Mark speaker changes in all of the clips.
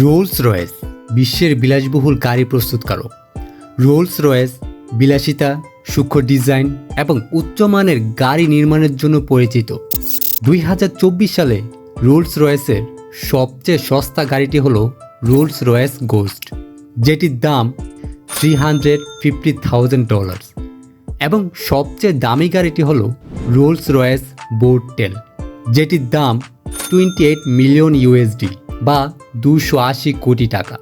Speaker 1: Rolls Royce, বিশ্বের বিলাসবহুল গাড়ি প্রস্তুতকারক। রোলস রয়েস, বিলাসিতা, সূক্ষ্ম ডিজাইন এবং উচ্চমানের গাড়ি নির্মাণের জন্য পরিচিত। দুই হাজার চব্বিশ সালে রোলস রয়েসের সবচেয়ে সস্তা গাড়িটি হল রোলস রয়েস গোস্ট, যেটির দাম three hundred fifty thousand dollars এবং সবচেয়ে দামি গাড়িটি হল রোলস রয়েস বোর্ড টেল যেটির দাম টোয়েন্টি এইট মিলিয়ন ইউএসডি। বা দুশো আশি কোটি টাকা।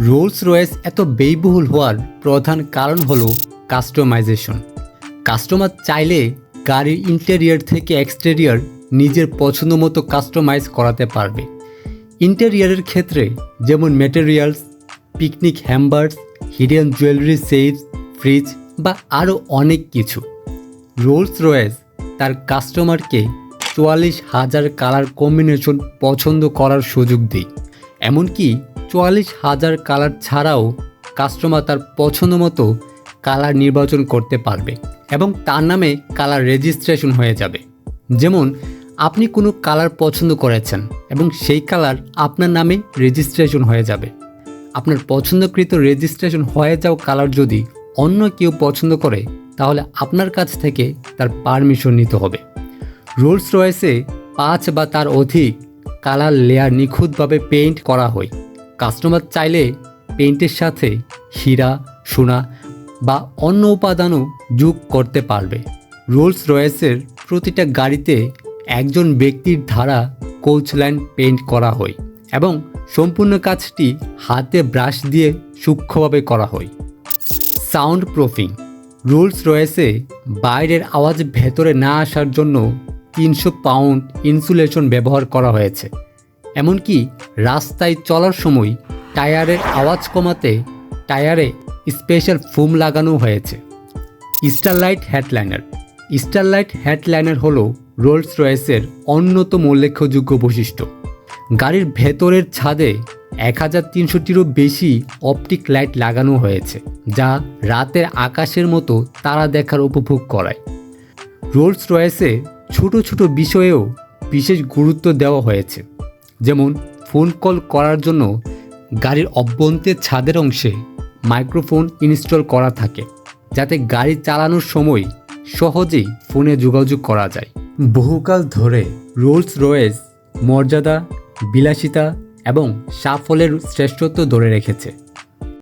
Speaker 1: রোলস রয়েস এত ব্যয়বহুল হওয়ার প্রধান কারণ হল কাস্টমাইজেশন। কাস্টমার চাইলে গাড়ির ইন্টেরিয়র থেকে এক্সটেরিয়র নিজের পছন্দ মতো কাস্টমাইজ করাতে পারবে। ইন্টেরিয়রের ক্ষেত্রে যেমন materials picnic hampers hidden jewellery sets fridge বা আরও অনেক কিছু। রোলস রয়েস তার কাস্টমারকে চুয়াল্লিশ হাজার কালার কম্বিনেশন পছন্দ করার সুযোগ দিই। এমনকি চুয়াল্লিশ হাজার কালার ছাড়াও কাস্টমার তার পছন্দ মতো কালার নির্বাচন করতে পারবে এবং তার নামে কালার রেজিস্ট্রেশন হয়ে যাবে। যেমন, আপনি কোনো কালার পছন্দ করেছেন এবং সেই কালার আপনার নামে রেজিস্ট্রেশন হয়ে যাবে। আপনার পছন্দকৃত রেজিস্ট্রেশন হয়ে যাওয়া কালার যদি অন্য কেউ পছন্দ করে, তাহলে আপনার কাছ থেকে তার পারমিশন নিতে হবে। রোলস রয়েসে পাঁচ বা তার অধিক কালার লেয়ার নিখুঁতভাবে পেইন্ট করা হয়। কাস্টমার চাইলে পেইন্টের সাথে হীরা, সোনা বা অন্য উপাদানও যোগ করতে পারবে। রোলস রয়েসের প্রতিটা গাড়িতে একজন ব্যক্তির ধারা কোচ লাইন পেইন্ট করা হয় এবং সম্পূর্ণ কাজটি হাতে ব্রাশ দিয়ে সূক্ষ্মভাবে করা হয়। সাউন্ড প্রুফিং রুলস রয়েছে বাইরের আওয়াজ ভেতরে না আসার জন্য তিনশো পাউন্ড ইনসুলেশন ব্যবহার করা হয়েছে। এমনকি রাস্তায় চলার সময় টায়ারের আওয়াজ কমাতে টায়ারে স্পেশাল ফোম লাগানো হয়েছে। Starlight headliner. স্টারলাইট হেডলাইনার হলো রোলস রয়েসের অন্যতম উল্লেখযোগ্য বৈশিষ্ট্য। গাড়ির ভেতরের ছাদে এক হাজার তিনশোটিরও বেশি অপটিক লাইট লাগানো হয়েছে, যা রাতের আকাশের মতো তারা দেখার উপভোগ করায়। রোলস রয়েসে ছোট ছোট বিষয়েও বিশেষ গুরুত্ব দেওয়া হয়েছে। যেমন ফোন কল করার জন্য গাড়ির অভ্যন্তের ছাদের অংশে মাইক্রোফোন ইনস্টল করা থাকে, যাতে গাড়ি চালানোর সময় সহজেই ফোনে যোগাযোগ করা যায়। বহুকাল ধরে রোলস রয়েস মর্যাদা, বিলাসিতা এবং সাফল্যের শ্রেষ্ঠত্ব ধরে রেখেছে।